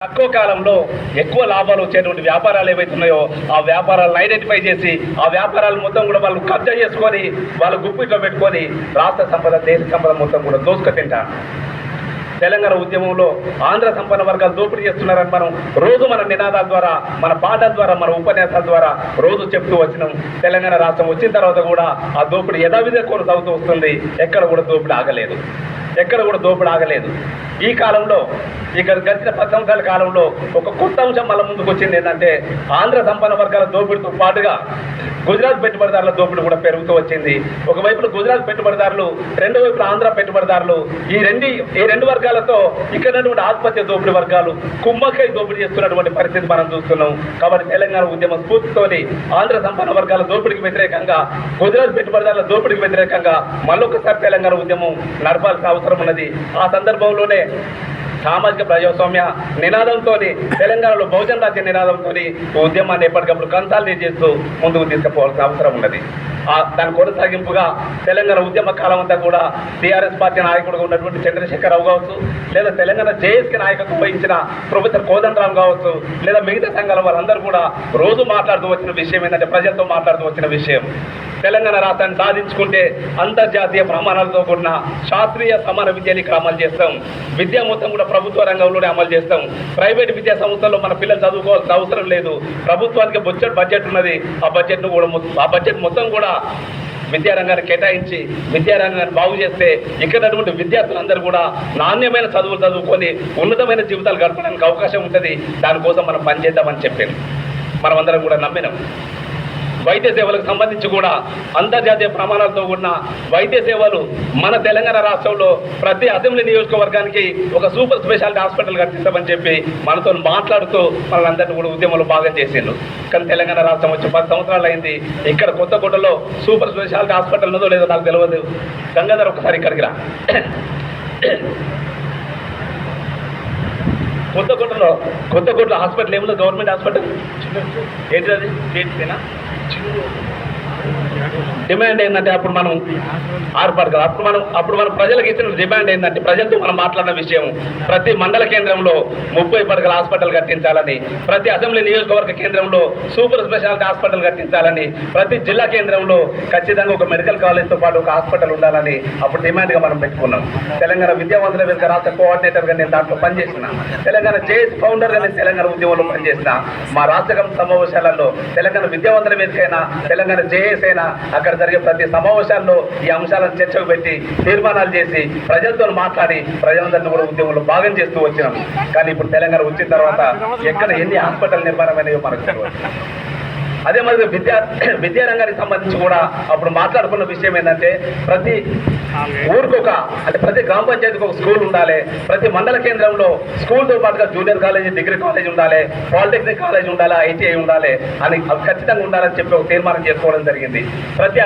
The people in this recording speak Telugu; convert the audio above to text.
తక్కువ కాలంలో ఎక్కువ లాభాలు వచ్చేటువంటి వ్యాపారాలు ఏవైతే ఉన్నాయో ఆ వ్యాపారాలను ఐడెంటిఫై చేసి ఆ వ్యాపారాలు మొత్తం కూడా వాళ్ళు కబ్జా చేసుకొని వాళ్ళు గుప్పిట్లో పెట్టుకొని రాష్ట్ర సంపద దేశ సంపద మొత్తం కూడా దోసుక తింటారు తెలంగాణ ఉద్యమంలో ఆంధ్ర సంపన్న వర్గాలు దోపిడీ చేస్తున్నారని మనం రోజు మన నినాదాల ద్వారా మన పాఠాల ద్వారా మన ఉపన్యాసాల ద్వారా రోజు చెప్తూ వచ్చినాం. తెలంగాణ రాష్ట్రం వచ్చిన తర్వాత కూడా ఆ దోపిడీ యథావిధిగా కొనసాగుతూ వస్తుంది. ఎక్కడ కూడా దోపిడీ ఆగలేదు. ఎక్కడ కూడా దోపిడీ ఆగలేదు. ఈ కాలంలో ఇక్కడ గడిచిన పది సంవత్సరాల కాలంలో ఒక కొత్త అంశం మళ్ళీ ముందుకు వచ్చింది ఏంటంటే ఆంధ్ర సంపన్న వర్గాల దోపిడీతో పాటుగా గుజరాత్ పెట్టుబడిదారుల దోపిడీ కూడా పెరుగుతూ వచ్చింది. ఒకవైపున గుజరాత్ పెట్టుబడిదారులు రెండో వైపున ఆంధ్ర పెట్టుబడిదారులు ఈ రెండు ఈ రెండు వర్గాలతో ఇక్కడ ఆత్మహత్య దోపిడీ వర్గాలు కుమ్మకై దోపిడీ చేస్తున్నటువంటి పరిస్థితి మనం చూస్తున్నాం. కాబట్టి తెలంగాణ ఉద్యమ స్ఫూర్తితోని ఆంధ్ర సంపన్న వర్గాల దోపిడీకి వ్యతిరేకంగా గుజరాత్ పెట్టుబడిదారుల దోపిడీకి వ్యతిరేకంగా మళ్ళొకసారి తెలంగాణ ఉద్యమం నడపాల్సిన అవసరం ఉన్నది. ఆ సందర్భంలోనే సామాజిక ప్రజాస్వామ్య నినాదంతో తెలంగాణలో బహుజన రాజ్య నినాదంతో ఉద్యమాన్ని ఎప్పటికప్పుడు కన్సాలిడేట్ చేస్తూ ముందుకు తీసుకుపోవాల్సిన అవసరం ఉన్నది. దాని కొనసాగింపుగా తెలంగాణ ఉద్యమ కాలం అంతా కూడా టీఆర్ఎస్ పార్టీ నాయకుడుగా ఉన్నటువంటి చంద్రశేఖరరావు కావచ్చు లేదా తెలంగాణ జేఎస్కి నాయకత్వం వహించిన ప్రొఫెసర్ కోదండరామ్ కావచ్చు లేదా మిగతా సంఘాల వాళ్ళందరూ కూడా రోజు మాట్లాడుతూ వచ్చిన విషయం ఏంటంటే ప్రజలతో మాట్లాడుతూ వచ్చిన విషయం. తెలంగాణ రాష్ట్రాన్ని సాధించుకుంటే అంతర్జాతీయ ప్రమాణాలతో కూడిన శాస్త్రీయ సమాన విద్యని ఇక్కడ అమలు చేస్తాం. విద్యా మొత్తం కూడా ప్రభుత్వ రంగంలోనే అమలు చేస్తాం. ప్రైవేట్ విద్యా సంస్థల్లో మన పిల్లలు చదువుకోవాల్సిన అవసరం లేదు. ప్రభుత్వానికి బడ్జెట్ బడ్జెట్ ఉన్నది. ఆ బడ్జెట్ను కూడా ఆ బడ్జెట్ మొత్తం కూడా విద్యారంగాన్ని కేటాయించి విద్యారంగాన్ని బాగు చేస్తే ఇక్కడ ఉన్నటువంటి విద్యార్థులందరూ కూడా నాణ్యమైన చదువులు చదువుకొని ఉన్నతమైన జీవితాలు గడపడానికి అవకాశం ఉంటుంది. దానికోసం మనం పనిచేద్దామని చెప్పాను మనమందరం కూడా నమ్మినాం. వైద్య సేవలకు సంబంధించి కూడా అంతర్జాతీయ ప్రమాణాలతో కూడిన వైద్య సేవలు మన తెలంగాణ రాష్ట్రంలో ప్రతి అసెంబ్లీ నియోజకవర్గానికి ఒక సూపర్ స్పెషాలిటీ హాస్పిటల్ కట్టిస్తామని చెప్పి మనతో మాట్లాడుతూ మనందరినీ కూడా ఉద్యమంలో భాగం చేసిండ్రు. కానీ తెలంగాణ రాష్ట్రం వచ్చి పది సంవత్సరాలు అయింది. ఇక్కడ కొత్తకోటలో సూపర్ స్పెషాలిటీ హాస్పిటల్ ఉన్నదో లేదో నాకు తెలియదు గంగాధర్ ఒకసారి ఇక్కడికి రా. కొత్తకోటలో కొత్తకోటలో హాస్పిటల్ ఏముందో? Government hospital? ఏంటి అది? ভিডিও డిమాండ్ ఏంటంటే అప్పుడు మనం ఆర్పాటు కదా. అప్పుడు మనం అప్పుడు మనం ప్రజలకు ఇచ్చిన డిమాండ్ ఏంటంటే ప్రజలతో మనం మాట్లాడిన విషయం. ప్రతి మండల కేంద్రంలో ముప్పై పడకల హాస్పిటల్ కట్టించాలని ప్రతి అసెంబ్లీ నియోజకవర్గ కేంద్రంలో సూపర్ స్పెషాలిటీ హాస్పిటల్ కట్టించాలని ప్రతి జిల్లా కేంద్రంలో ఖచ్చితంగా ఒక మెడికల్ కాలేజ్తో పాటు ఒక హాస్పిటల్ ఉండాలని అప్పుడు డిమాండ్గా మనం పెట్టుకున్నాం. తెలంగాణ విద్యావంతుల వెనుక రాష్ట్ర కోఆర్డినేటర్గా నేను దాంట్లో పనిచేసిన. తెలంగాణ జేఎస్ ఫౌండర్గా నేను తెలంగాణ ఉద్యమంలో పనిచేసిన. మా రాష్ట్ర సమావేశాలలో తెలంగాణ విద్యావంతుల వెనుక అయినా తెలంగాణ జేఏఎస్ అయినా అక్కడ జరిగే ప్రతి సమావేశాల్లో ఈ అంశాలను చర్చకు పెట్టి తీర్మానాలు చేసి ప్రజలతో మాట్లాడి ప్రజలందరినీ కూడా ఉద్యమంలో భాగం చేస్తూ వచ్చినాం. కానీ ఇప్పుడు తెలంగాణ వచ్చిన తర్వాత ఎక్కడ ఎన్ని హాస్పిటల్ నిర్మాణం మనకు తెలియదు అదే మరి విద్యా విద్యారంగానికి సంబంధించి కూడా అప్పుడు మాట్లాడుకున్న విషయం ఏంటంటే ప్రతి ఊరికొక అంటే ప్రతి గ్రామ పంచాయతీకి ఒక స్కూల్ ఉండాలి ప్రతి మండల కేంద్రంలో స్కూల్తో పాటుగా జూనియర్ కాలేజ్ డిగ్రీ కాలేజ్ ఉండాలి పాలిటెక్నిక్ కాలేజ్ ఉండాలి ఐటీఐ ఉండాలి అని అవి ఖచ్చితంగా ఉండాలని చెప్పి ఒక తీర్మానం చేసుకోవడం జరిగింది. ప్రతి